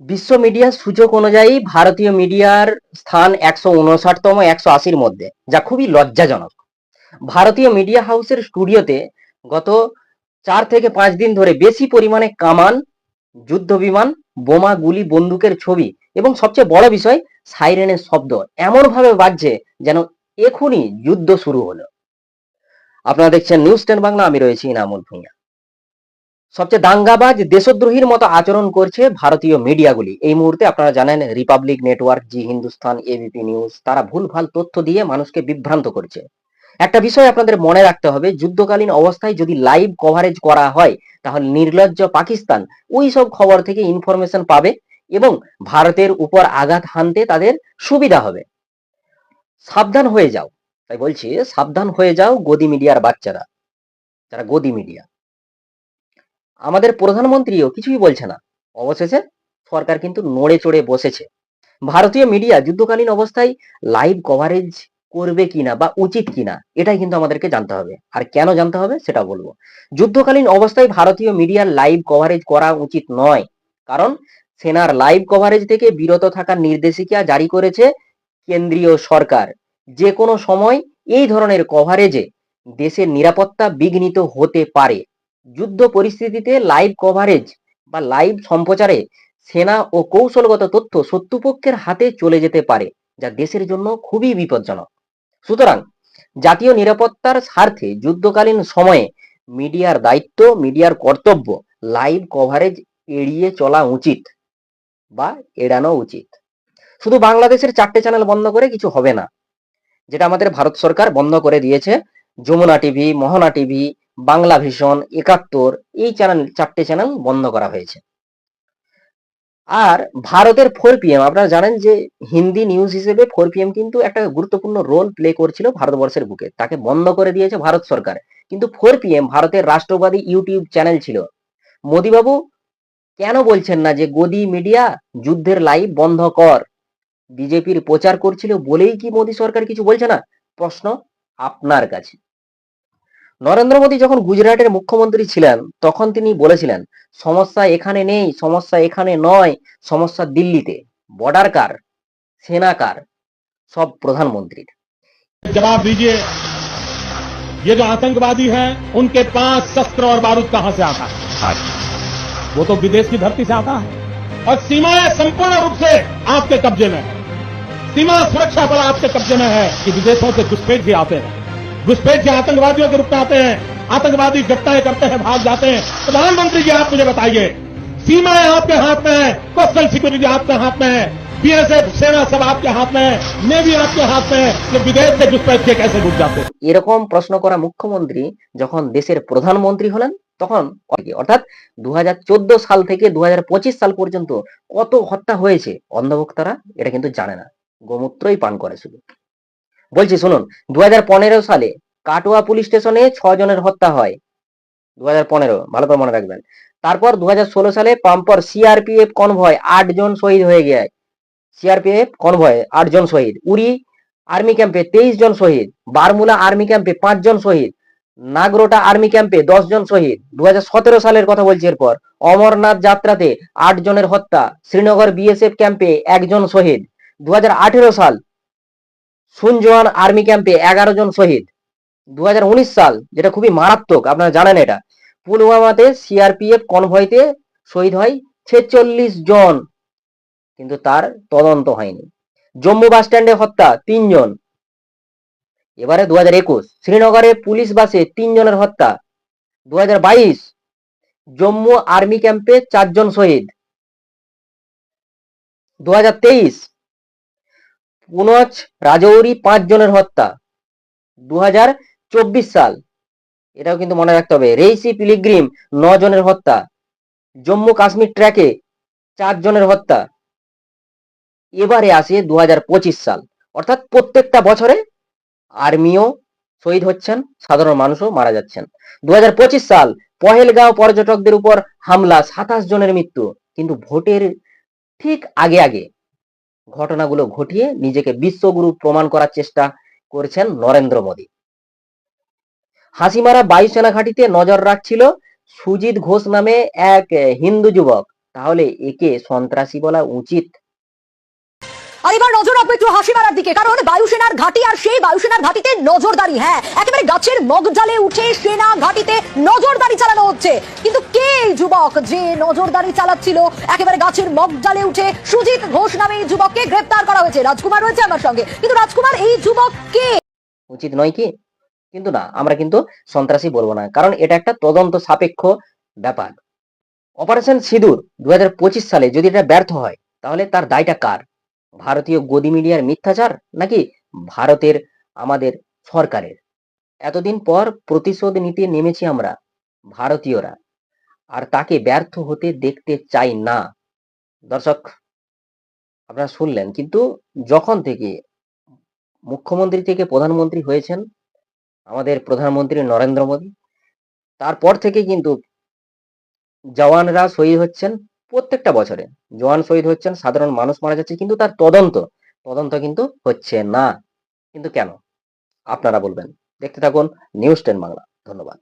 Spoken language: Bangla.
বিশ্ব মিডিয়া সূচক অনুযায়ী ভারতীয় মিডিয়ার স্থান একশো উনষাটতম, একশো আশির মধ্যে, যা খুবই লজ্জাজনক। ভারতীয় মিডিয়া হাউসের স্টুডিওতে গত চার থেকে পাঁচ দিন ধরে বেশি পরিমাণে কামান, যুদ্ধ বিমান, বোমা, গুলি, বন্দুকের ছবি এবং সবচেয়ে বড় বিষয়, সাইরেনের শব্দ এমন ভাবে বাজছে যেন এখনই যুদ্ধ শুরু হলো। আপনারা দেখছেন নিউজ টেন বাংলা, আমি রয়েছি ইনামুল ভুঁইয়া। সবচেয়ে দাঙ্গাবাজ দেশদ্রোহীর মতো আচরণ করছে ভারতীয় মিডিয়াগুলি। এই মুহূর্তে আপনারা জানেন Republic network Zee Hindustan ABP news তারা ভুলভাল তথ্য দিয়ে মানুষকে বিভ্রান্ত করছে। একটা বিষয় আপনাদের মনে রাখতে হবে, যুদ্ধকালীন অবস্থায় যদি লাইভ কভারেজ করা হয়, তাহলে নির্লজ্জ পাকিস্তান ওই সব খবর থেকে ইনফরমেশন পাবে এবং ভারতের উপর আঘাত হানতে তাদের সুবিধা হবে। সাবধান হয়ে যাও, তাই বলছি, সাবধান হয়ে যাও গদি মিডিয়ার বাচ্চারা, যারা গদি মিডিয়া। আমাদের প্রধানমন্ত্রীও কিছুই বলছে না। অবশেষে সরকার কিন্তু নড়ে চড়ে বসেছে। ভারতীয় মিডিয়া যুদ্ধকালীন অবস্থায় লাইভ কভারেজ করবে কিনা বা উচিত কিনা, এটাই কিন্তু আমাদেরকে জানতে হবে। আর কেন জানতে হবে সেটা বলব। যুদ্ধকালীন অবস্থায় ভারতীয় মিডিয়ার লাইভ কভারেজ করা উচিত নয়। কারণ সেনার লাইভ কভারেজ থেকে বিরত থাকার নির্দেশিকা জারি করেছে কেন্দ্রীয় সরকার। যে কোনো সময় এই ধরনের কভারেজে দেশের নিরাপত্তা বিঘ্নিত হতে পারে। যুদ্ধ পরিস্থিতিতে লাইভ কভারেজ বা লাইভ সম্প্রচারে সেনা ও কৌশলগত তথ্য শত্রুপক্ষের হাতে চলে যেতে পারে, যা দেশের জন্য খুবই বিপজ্জনক। সুতরাং জাতীয় নিরাপত্তার স্বার্থে যুদ্ধকালীন সময়ে মিডিয়ার দায়িত্ব, মিডিয়ার কর্তব্য লাইভ কভারেজ এড়িয়ে চলা উচিত বা এড়ানো উচিত। শুধু বাংলাদেশের চারটে চ্যানেল বন্ধ করে কিছু হবে না, যেটা আমাদের ভারত সরকার বন্ধ করে দিয়েছে। Jamuna TV Mohona TV Bangla vision Ekattor এই চ্যানেল চারটে চ্যানেল বন্ধ করা হয়েছে। আর ভারতের ফোর পিএম আপনারা জানেন যে হিন্দি নিউজ হিসেবে ফোর পিএম কিন্তু একটা গুরুত্বপূর্ণ রোল প্লে করছিল ভারতবর্ষের বুকে। তাকে বন্ধ করে দিয়েছে ভারত সরকার। কিন্তু ফোর পিএম ভারতের রাষ্ট্রবাদী ইউটিউব চ্যানেল ছিল। মোদিবাবু, কেন বলছেন না যে গদি মিডিয়া যুদ্ধের লাইভ বন্ধ কর? বিজেপির প্রচার করছিল বলেই কি মোদী সরকার কিছু বলছে না? প্রশ্ন আপনার কাছে। নরেন্দ্র মোদী যখন গুজরাটের মুখ্যমন্ত্রী ছিলেন তখন তিনি বলেছিলেন সমস্যা এখানে নেই সমস্যা এখানে নয় সমস্যা দিল্লিতে বর্ডার কার সেনা কার সব প্রধানমন্ত্রীর जवाब दीजिए ये जो आतंकवादी हैं उनके पास शस्त्र और बारूद कहां से आता है वो तो विदेश की धरती से आता है और सीमाएं संपूर्ण रूप से आपके कब्जे में है सीमा सुरक्षा बल आपके कब्जे में है कि विदेशों से घुसपैठ भी आते हैं घुसपैठ के आतंकवादियों के रूप में आते हैं आतंकवादी घटनाएं करते हैं भाग जाते हैं प्रधानमंत्री जी आप मुझे बताइए सीमाएं आपके हाथ में है कोस्टल सिक्योरिटी आपके हाथ में है बीएसएफ सेना सब आपके हाथ में है नेवी आपके हाथ में है कि विदेश से घुसपैठ के कैसे घुस जाते हैं এরকম প্রশ্ন করা মুখ্যমন্ত্রী যখন দেশের প্রধানমন্ত্রী হলেন তখন অর্থাৎ দু সাল থেকে দু সাল পর্যন্ত কত হত্যা হয়েছে অন্ধভক্তারা এটা কিন্তু জানে না গোমূত্রই পান করে শুধু বলছি শুনুন দু হাজার পনেরো সালে কাটোয়া পুলিশ স্টেশনে জনের হত্যা হয়। দুহাজার পনেরো, ভালো করে মনে রাখবেন। তারপর দু হাজার ষোলো সালে পাম্পর সিআরপিএফ কনভয় জন শহীদ হয়ে গিয়ে সিআরপিএফ কনভয় জন শহীদ উড়ি আর্মি ক্যাম্পে তেইশ জন শহীদ, বারমুলা আর্মি ক্যাম্পে পাঁচ জন শহীদ, নাগরোটা আর্মি ক্যাম্পে দশ জন শহীদ। দু হাজার সতেরো সালের কথা বলছি এরপর, অমরনাথ যাত্রাতে আট জনের হত্যা, শ্রীনগর বিএসএফ ক্যাম্পে একজন শহীদ। দু হাজার আঠেরো সাল সুনজোয়ান আর্মি ক্যাম্পে এগারো জন শহীদ। দু হাজার উনিশ সাল, যেটা খুবই মারাত্মক, আপনারা জানেন এটা। পুলওয়ামাতে সিআরপিএফ কনভয়তে শহীদ হয় ছেচল্লিশ জন, কিন্তু তার তদন্ত হয়নি। জম্মু বাস স্ট্যান্ডে হত্যা তিনজন এবারে দু হাজার একুশ, শ্রীনগরে পুলিশ বাসে তিনজনের হত্যা। দু হাজার বাইশ, জম্মু আর্মি ক্যাম্পে চারজন শহীদ। দু হাজার তেইশ পুনচ রাজৌরি পাঁচ জনের হত্যা দু হাজার চব্বিশ সাল। এটাও কিন্তু মনে রাখতে হবে। রেইসি পিলিগ্রিম ন জনের হত্যা, জম্মু কাশ্মীর ট্র্যাকে চার জনের হত্যা। এবারে আসে দু হাজার পঁচিশ সাল। অর্থাৎ প্রত্যেকটা বছরে আর্মিও শহীদ হচ্ছেন, সাধারণ মানুষও মারা যাচ্ছেন। দু হাজার পঁচিশ সাল পহেলগাঁও পর্যটকদের উপর হামলা, সাতাশ জনের মৃত্যু। কিন্তু ভোটের ঠিক আগে আগে ঘটনাগুলো ঘটিয়ে নিজেকে বিশ্বগুরু প্রমাণ করার চেষ্টা করেছেন নরেন্দ্র মোদী। হাসিমারা বায়ুসেনা ঘাঁটিতে নজর রাখছিল সুজিত ঘোষ নামে এক হিন্দু যুবক। তাহলে একে সন্ত্রাসী বলা উচিত। আর এবার নজর রাখব একটু হাসি মারার দিকে, কারণ বায়ুসেনার ঘাঁটি আর সেই বায়ুসেনার ঘাঁটিতে নজরদারি হ্যাঁ একেবারে গাছের মগজালে উঠে সেনা ঘাঁটিতে নজরদারি চালানো হচ্ছে। কিন্তু কে যুবক যে নজরদারি চালাচ্ছিল? একেবারে গাছের মগজালে উঠে সুজিত ঘোষ নামে এই যুবককে গ্রেপ্তার করা হয়েছে। রাজকুমার রয়েছে আমার সঙ্গে। কিন্তু রাজকুমার, এই যুবক কে? উচিত নয় কি? কিন্তু না, আমরা কিন্তু সন্ত্রাসী বলব না, কারণ এটা একটা তদন্ত সাপেক্ষ ব্যাপার। অপারেশন সিঁদুর দু হাজার পঁচিশ সালে যদি এটা ব্যর্থ হয়, তাহলে তার দায়টা কার? ভারতীয় গদি মিডিয়ার মিথ্যাচার নাকি ভারতের আমাদের সরকারের? এতদিন পর প্রতিশোধ নিতে নেমেছি আমরা ভারতীয়রা। আর তাকে ব্যর্থ হতে দেখতে চাই না। দর্শক, আপনারা শুনলেন, কিন্তু যখন থেকে মুখ্যমন্ত্রী থেকে প্রধানমন্ত্রী হয়েছেন আমাদের প্রধানমন্ত্রী নরেন্দ্র মোদী, তারপর থেকে কিন্তু জওয়ানরা শহীদ হচ্ছেন প্রত্যেকটা বছরে। জওয়ান শহীদ হচ্ছেন, সাধারণ মানুষ মারা যাচ্ছে, কিন্তু তার তদন্ত তদন্ত কিন্তু হচ্ছে না। কিন্তু কেন? আপনারা বলবেন। দেখতে থাকুন নিউজ টেন বাংলা। ধন্যবাদ।